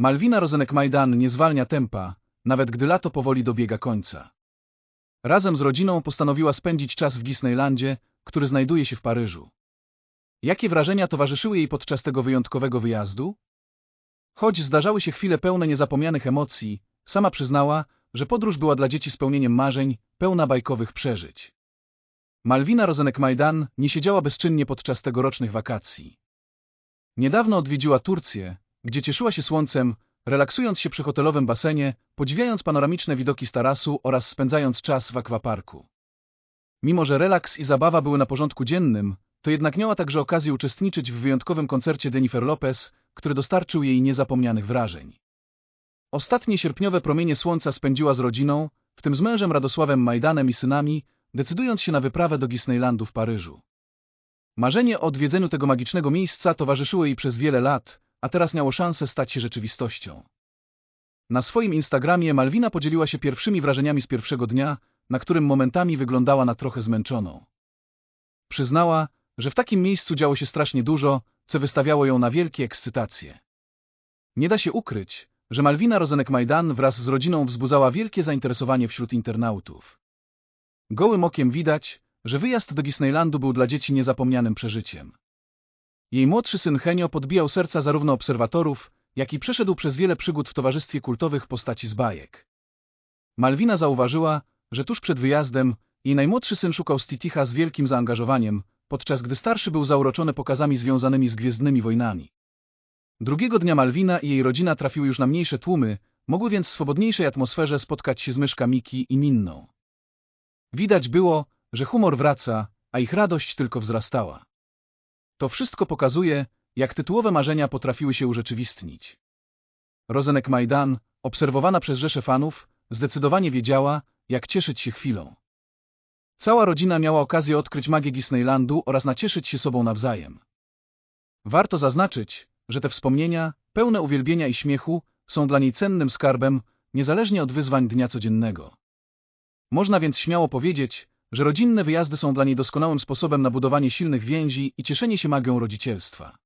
Malwina Rozenek-Majdan nie zwalnia tempa, nawet gdy lato powoli dobiega końca. Razem z rodziną postanowiła spędzić czas w Disneylandzie, który znajduje się w Paryżu. Jakie wrażenia towarzyszyły jej podczas tego wyjątkowego wyjazdu? Choć zdarzały się chwile pełne niezapomnianych emocji, sama przyznała, że podróż była dla dzieci spełnieniem marzeń, pełna bajkowych przeżyć. Malwina Rozenek-Majdan nie siedziała bezczynnie podczas tegorocznych wakacji. Niedawno odwiedziła Turcję, gdzie cieszyła się słońcem, relaksując się przy hotelowym basenie, podziwiając panoramiczne widoki z tarasu oraz spędzając czas w akwaparku. Mimo, że relaks i zabawa były na porządku dziennym, to jednak miała także okazję uczestniczyć w wyjątkowym koncercie Jennifer Lopez, który dostarczył jej niezapomnianych wrażeń. Ostatnie sierpniowe promienie słońca spędziła z rodziną, w tym z mężem Radosławem Majdanem i synami, decydując się na wyprawę do Disneylandu w Paryżu. Marzenie o odwiedzeniu tego magicznego miejsca towarzyszyło jej przez wiele lat, a teraz miało szansę stać się rzeczywistością. Na swoim Instagramie Malwina podzieliła się pierwszymi wrażeniami z pierwszego dnia, na którym momentami wyglądała na trochę zmęczoną. Przyznała, że w takim miejscu działo się strasznie dużo, co wystawiało ją na wielkie ekscytacje. Nie da się ukryć, że Malwina Rozenek-Majdan wraz z rodziną wzbudzała wielkie zainteresowanie wśród internautów. Gołym okiem widać, że wyjazd do Disneylandu był dla dzieci niezapomnianym przeżyciem. Jej młodszy syn Henio podbijał serca zarówno obserwatorów, jak i przeszedł przez wiele przygód w towarzystwie kultowych postaci z bajek. Malwina zauważyła, że tuż przed wyjazdem jej najmłodszy syn szukał Stiticha z wielkim zaangażowaniem, podczas gdy starszy był zauroczony pokazami związanymi z Gwiezdnymi Wojnami. Drugiego dnia Malwina i jej rodzina trafiły już na mniejsze tłumy, mogły więc w swobodniejszej atmosferze spotkać się z myszka Miki i Minną. Widać było, że humor wraca, a ich radość tylko wzrastała. To wszystko pokazuje, jak tytułowe marzenia potrafiły się urzeczywistnić. Rozenek Majdan, obserwowana przez rzesze fanów, zdecydowanie wiedziała, jak cieszyć się chwilą. Cała rodzina miała okazję odkryć magię Disneylandu oraz nacieszyć się sobą nawzajem. Warto zaznaczyć, że te wspomnienia, pełne uwielbienia i śmiechu, są dla niej cennym skarbem, niezależnie od wyzwań dnia codziennego. Można więc śmiało powiedzieć, że rodzinne wyjazdy są dla niej doskonałym sposobem na budowanie silnych więzi i cieszenie się magią rodzicielstwa.